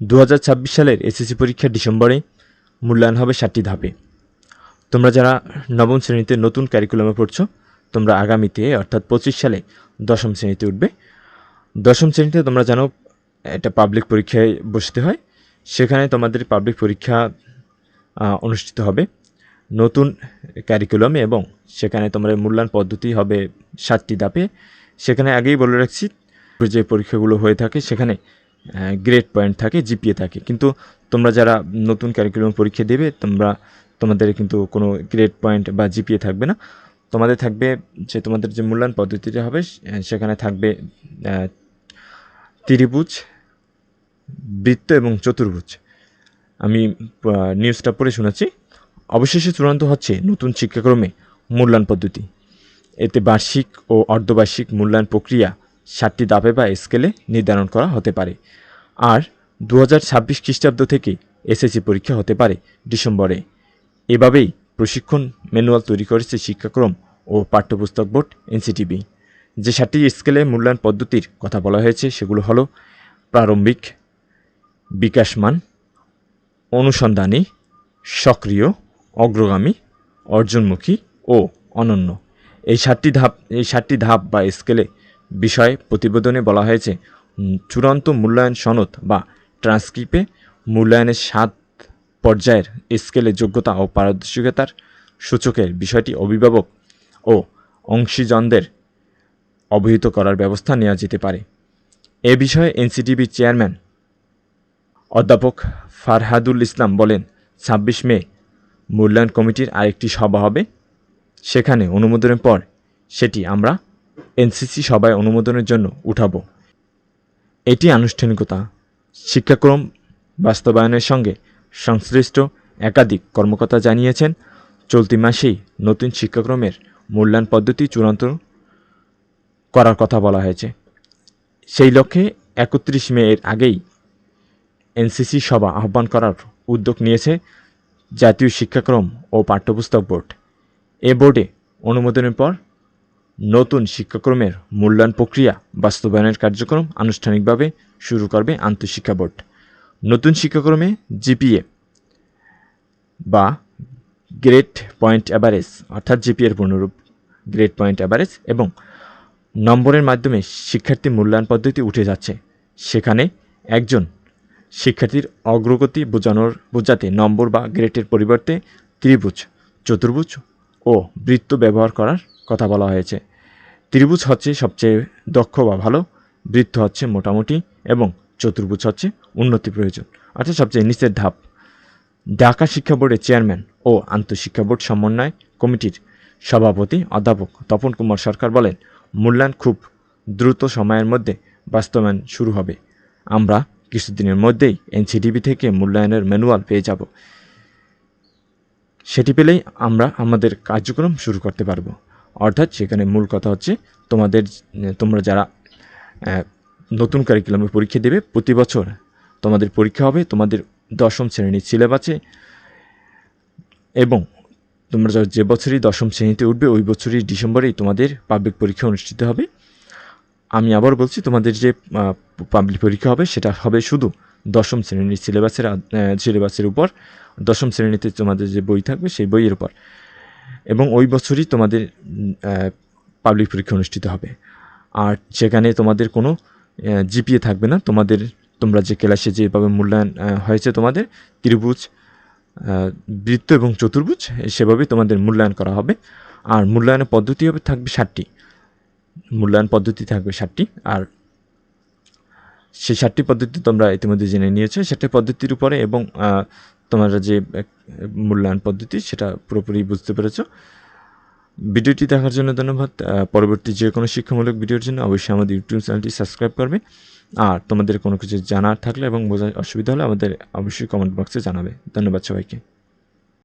দু হাজার ছাব্বিশ সালের এসএসসি পরীক্ষা ডিসেম্বরে মূল্যায়ন হবে সাতটি ধাপে। তোমরা যারা নবম শ্রেণীতে নতুন ক্যারিকুলামে পড়ছো, তোমরা আগামীতে, অর্থাৎ পঁচিশ সালে দশম শ্রেণীতে উঠবে। দশম শ্রেণীতে তোমরা জানো, একটা পাবলিক পরীক্ষায় বসতে হয়। সেখানে তোমাদের পাবলিক পরীক্ষা অনুষ্ঠিত হবে। নতুন ক্যারিকুলামে এবং সেখানে তোমার মূল্যায়ন পদ্ধতি হবে সাতটি ধাপে। সেখানে আগেই বলে রাখছি, যে পরীক্ষাগুলো হয়ে থাকে, সেখানে গ্রেড পয়েন্ট থাকে জিপিএ থাকে। কিন্তু তোমরা যারা নতুন ক্যারিকুলাম পরীক্ষা দেবে, তোমরা, তোমাদের কিন্তু কোনো গ্রেড পয়েন্ট বা জিপিএ থাকবে না। তোমাদের থাকবে যে তোমাদের যে মূল্যায়ন পদ্ধতিটা হবে সেখানে থাকবে ত্রিভুজ, বৃত্ত এবং চতুর্ভুজ। আমি নিউজটা পড়ে শোনাচ্ছি। অবশেষে চূড়ান্ত হচ্ছে নতুন শিক্ষাক্রমে মূল্যায়ন পদ্ধতি। এতে বার্ষিক ও অর্ধবার্ষিক মূল্যায়ন প্রক্রিয়া সাতটি ধাপে বা স্কেলে নির্ধারণ করা হতে পারে। আর দু হাজার ছাব্বিশ খ্রিস্টাব্দ থেকে এসএসসি পরীক্ষা হতে পারে ডিসেম্বরে। এভাবেই প্রশিক্ষণ ম্যানুয়াল তৈরি করেছে শিক্ষাক্রম ও পাঠ্যপুস্তক বোর্ড এনসিটিবি। যে সাতটি স্কেলে মূল্যায়ন পদ্ধতির কথা বলা হয়েছে সেগুলো হলো প্রারম্ভিক, বিকাশমান, অনুসন্ধানী, সক্রিয়, অগ্রগামী, অর্জনমুখী ও অনন্য। এই সাতটি ধাপ, এই সাতটি ধাপ বা স্কেলে বিষয় প্রতিবেদনে বলা হয়েছে চূড়ান্ত মূল্যায়ন সনদ বা ট্রান্সক্রিপে মূল্যায়নের সাত পর্যায়ের স্কেলে যোগ্যতা ও পারদর্শিকতার সূচকের বিষয়টি অভিভাবক ও অংশীজনদের অবহিত করার ব্যবস্থা নেওয়া যেতে পারে। এ বিষয়ে এনসিটিভির চেয়ারম্যান অধ্যাপক ফারহাদুল ইসলাম বলেন, ছাব্বিশ মে মূল্যায়ন কমিটির আরেকটি সভা হবে। সেখানে অনুমোদনের পর সেটি আমরা এনসিসি সভায় অনুমোদনের জন্য উঠাবো। এটি আনুষ্ঠানিকতা, শিক্ষাক্রম, বাস্তবায়নের সঙ্গে সংশ্লিষ্ট একাধিক কর্মকর্তা জানিয়েছেন, চলতি মাসেই নতুন শিক্ষাক্রমের মূল্যায়ন পদ্ধতি চূড়ান্ত করার কথা বলা হয়েছে। সেই লক্ষ্যে একত্রিশ মে এর আগেই এনসিসি সভা আহ্বান করার উদ্যোগ নিয়েছে জাতীয় শিক্ষাক্রম ও পাঠ্যপুস্তক বোর্ড। এ বোর্ডে অনুমোদনের পর নতুন শিক্ষাক্রমের মূল্যায়ন প্রক্রিয়া বাস্তবায়নের কার্যক্রম আনুষ্ঠানিকভাবে শুরু করবে আন্তঃশিক্ষা বোর্ড। নতুন শিক্ষাক্রমে জিপিএ বা গ্রেড পয়েন্ট অ্যাভারেজ, অর্থাৎ জিপিএর পূর্ণরূপ, গ্রেড পয়েন্ট অ্যাভারেজ এবং নম্বরের মাধ্যমে শিক্ষার্থী মূল্যায়ন পদ্ধতি উঠে যাচ্ছে। সেখানে একজন শিক্ষার্থীর অগ্রগতি বোঝানোর, বোঝাতে নম্বর বা গ্রেডের পরিবর্তে ত্রিভুজ, চতুর্ভুজ ও বৃত্ত ব্যবহার করার কথা বলা হয়েছে। ত্রিভুজ হচ্ছে সবচেয়ে দক্ষ বা ভালো, বৃত্ত হচ্ছে মোটামুটি, এবং চতুর্ভুজ হচ্ছে উন্নতি প্রয়োজন, অর্থাৎ সবচেয়ে নিচের ধাপ। ঢাকা শিক্ষা বোর্ডের চেয়ারম্যান ও আন্তঃশিক্ষা বোর্ড সমন্বয় কমিটির সভাপতি অধ্যাপক তপন কুমার সরকার বলেন, মূল্যায়ন খুব দ্রুত সময়ের মধ্যে বাস্তবায়ন শুরু হবে। আমরা কিছুদিনের মধ্যেই এনসিডিবি থেকে মূল্যায়নের ম্যানুয়াল পেয়ে যাব। সেটি পেলেই আমরা আমাদের কার্যক্রম শুরু করতে পারব। অর্থাৎ সেখানে মূল কথা হচ্ছে তোমাদের, তোমরা যারা নতুন কারিকুলামে পরীক্ষা দেবে, প্রতি বছর তোমাদের পরীক্ষা হবে, তোমাদের দশম শ্রেণির সিলেবাসে এবং তোমরা যা- যে বছরই দশম শ্রেণীতে উঠবে, ওই বছরই ডিসেম্বরেই তোমাদের পাবলিক পরীক্ষা অনুষ্ঠিত হবে। আমি আবার বলছি, তোমাদের যে পাবলিক পরীক্ষা হবে, সেটা হবে শুধু দশম শ্রেণির সিলেবাসের সিলেবাসের উপর। দশম শ্রেণীতে তোমাদের যে বই থাকবে, সেই বইয়ের উপর। এবং ওই বছরই তোমাদের পাবলিক পরীক্ষা অনুষ্ঠিত হবে। আর সেখানে তোমাদের কোনো জিপিএ থাকবে না। তোমাদের, তোমরা যে ক্লাসে যেভাবে মূল্যায়ন হয়েছে তোমাদের, ত্রিভুজ বৃত্ত এবং চতুর্ভুজ সেভাবে তোমাদের মূল্যায়ন করা হবে। আর মূল্যায়নের পদ্ধতি হবে, থাকবে ষাটটি। মূল্যায়ন পদ্ধতি থাকবে ষাটটি। আর সেই ষাটটি পদ্ধতি তোমরা ইতিমধ্যে জেনে নিয়েছো। সেটা পদ্ধতির উপরে এবং তোমরা যে মূল্যায়ন পদ্ধতি, সেটা পুরোপুরি বুঝতে পেরেছ। ভিডিওটি দেখার জন্য ধন্যবাদ। পরবর্তী যে কোনো শিক্ষামূলক ভিডিওর জন্য অবশ্যই আমাদের ইউটিউব চ্যানেলটি সাবস্ক্রাইব করবে। আর তোমাদের কোনো কিছু জানার থাকলে এবং বোঝার অসুবিধা হলে আমাদের অবশ্যই কমেন্ট বক্সে জানাবে। ধন্যবাদ সবাইকে।